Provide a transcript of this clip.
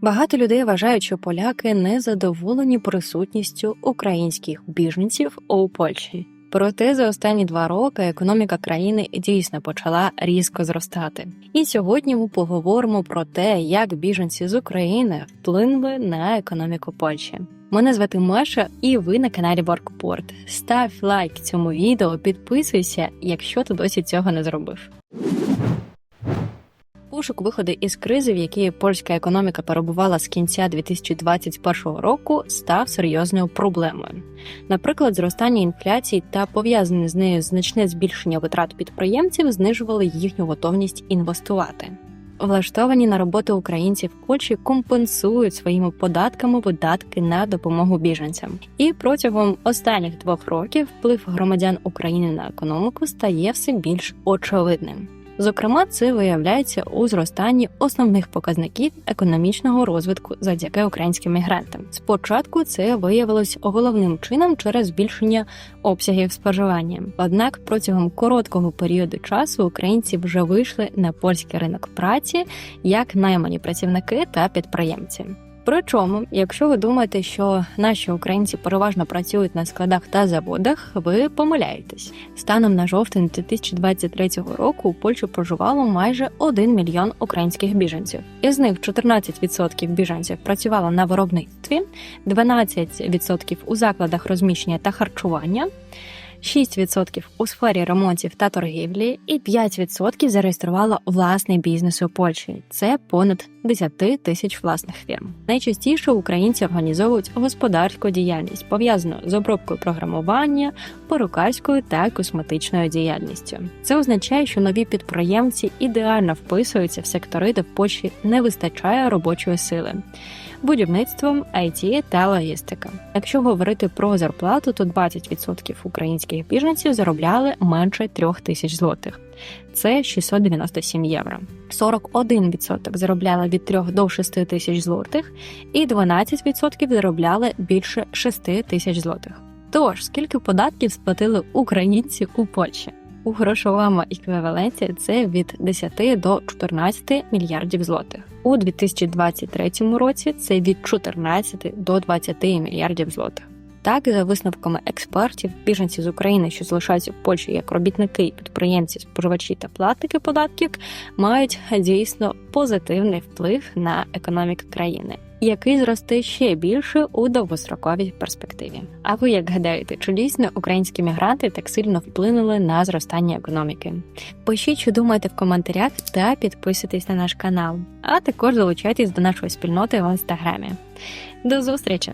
Багато людей вважають, що поляки не задоволені присутністю українських біженців у Польщі. Проте за останні два роки економіка країни дійсно почала різко зростати. І сьогодні ми поговоримо про те, як біженці з України вплинули на економіку Польщі. Мене звати Маша, і ви на каналі Workport. Став лайк цьому відео, підписуйся, якщо ти досі цього не зробив. Пошук виходу із кризи, в якій польська економіка перебувала з кінця 2021 року, став серйозною проблемою. Наприклад, зростання інфляції та пов'язане з нею значне збільшення витрат підприємців знижували їхню готовність інвестувати. Влаштовані на роботу українці в Польщі компенсують своїми податками видатки на допомогу біженцям. І протягом останніх двох років вплив громадян України на економіку стає все більш очевидним. Зокрема, це виявляється у зростанні основних показників економічного розвитку завдяки українським мігрантам. Спочатку це виявилось головним чином через збільшення обсягів споживання. Однак протягом короткого періоду часу українці вже вийшли на польський ринок праці як наймані працівники та підприємці. Причому, якщо ви думаєте, що наші українці переважно працюють на складах та заводах, ви помиляєтесь. Станом на жовтень 2023 року у Польщі проживало майже 1 мільйон українських біженців. Із них 14% біженців працювало на виробництві, 12% у закладах розміщення та харчування. 6% у сфері ремонтів та торгівлі, і 5% зареєструвало власний бізнес у Польщі. Це понад 10 тисяч власних фірм. Найчастіше українці організовують господарську діяльність, пов'язану з обробкою програмування, перукарською та косметичною діяльністю. Це означає, що нові підприємці ідеально вписуються в сектори, де в Польщі не вистачає робочої сили. Будівництвом, IT та логістика. Якщо говорити про зарплату, то 20% українських біженців заробляли менше 3 тисяч злотих. Це 697 євро. 41% заробляли від 3 до 6 тисяч злотих, і 12% заробляли більше 6 тисяч злотих. Тож, скільки податків сплатили українці у Польщі? У грошовому еквіваленті це від 10 до 14 мільярдів злотих. У 2023 році це від 14 до 20 мільярдів злотих. Так, за висновками експертів, біженці з України, що залишаються в Польщі як робітники, підприємці, споживачі та платники податків, мають дійсно позитивний вплив на економіку країни, який зросте ще більше у довгостроковій перспективі. А ви як гадаєте, чи дійсно українські мігранти так сильно вплинули на зростання економіки? Пишіть, що думаєте в коментарях та підписуйтесь на наш канал, а також долучайтесь до нашої спільноти в інстаграмі. До зустрічі!